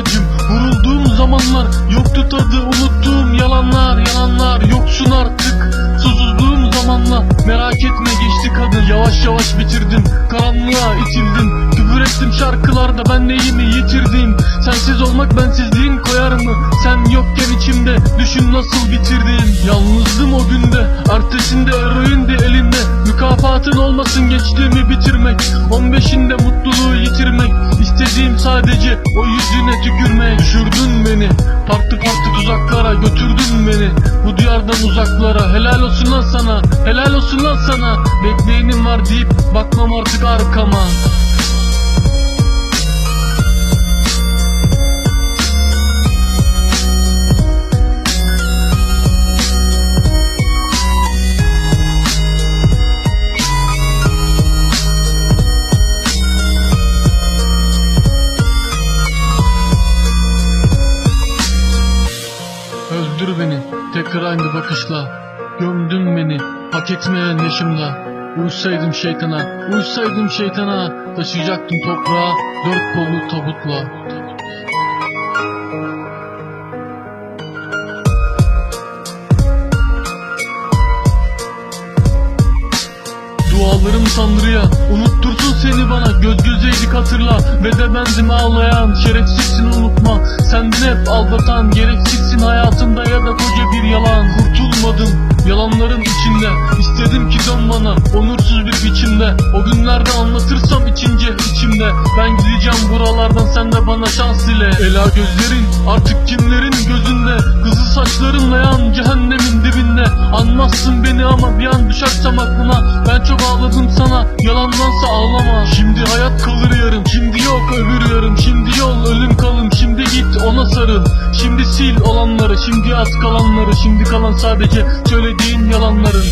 acım Vurulduğum zamanlar yoktu tadı Unuttuğum yalanlar yalanlar Yoksun artık. Susuzluğum zamanla Merak etme geçti kadın. Yavaş yavaş bitirdim Karanlığa itildim. Küfür ettim şarkılarda ben neyimi yitirdim. Sensiz olmak bensizliğin koyar mı? Sen yokken içimde Düşün nasıl bitirdim. Yalnızdım o günde Ertesinde eroindi elinde Mükafatın olmasın geçtiğimi bitirmek. 15'inde mutluluğu yitirmek. İstediğim sadece o tükürmek Düşürdün beni. Farklı farklı tuzaklara götürdün beni. Bu diyardan uzaklara Helal olsun lan sana Helal olsun lan sana. Bekleyenim var deyip bakmam artık arkama aynı bakışla. Gömdün beni hak etmeyen yaşımla. Uysaydım şeytana, uysaydım şeytana. Taşıyacaktım toprağa dört kollu tabutla Dualarım Tanrı'ya Unuttursun seni bana. Göz gözeydik hatırla Ve de bendim ağlayan. Şerefsizsin unutma Sendin hep aldatan. Gereksizsin hayatımda ya da koca bir yalan. Kurtulmadım Yalanların içinde. İstedim ki dön bana Onursuz bir biçimde. O günlerde anlatırsam içince içimde. Ben gideceğim buralardan sen de bana şans dile. Ela gözlerin artık beni ama bir an düşersem aklına Ben çok ağladım sana yalandansa ağlama. Şimdi hayat kalır yarım şimdi yok öbür yarım Şimdi yol ölüm kalım şimdi git ona sarıl. Şimdi sil olanları şimdi at kalanları. Şimdi kalan sadece söylediğin yalanların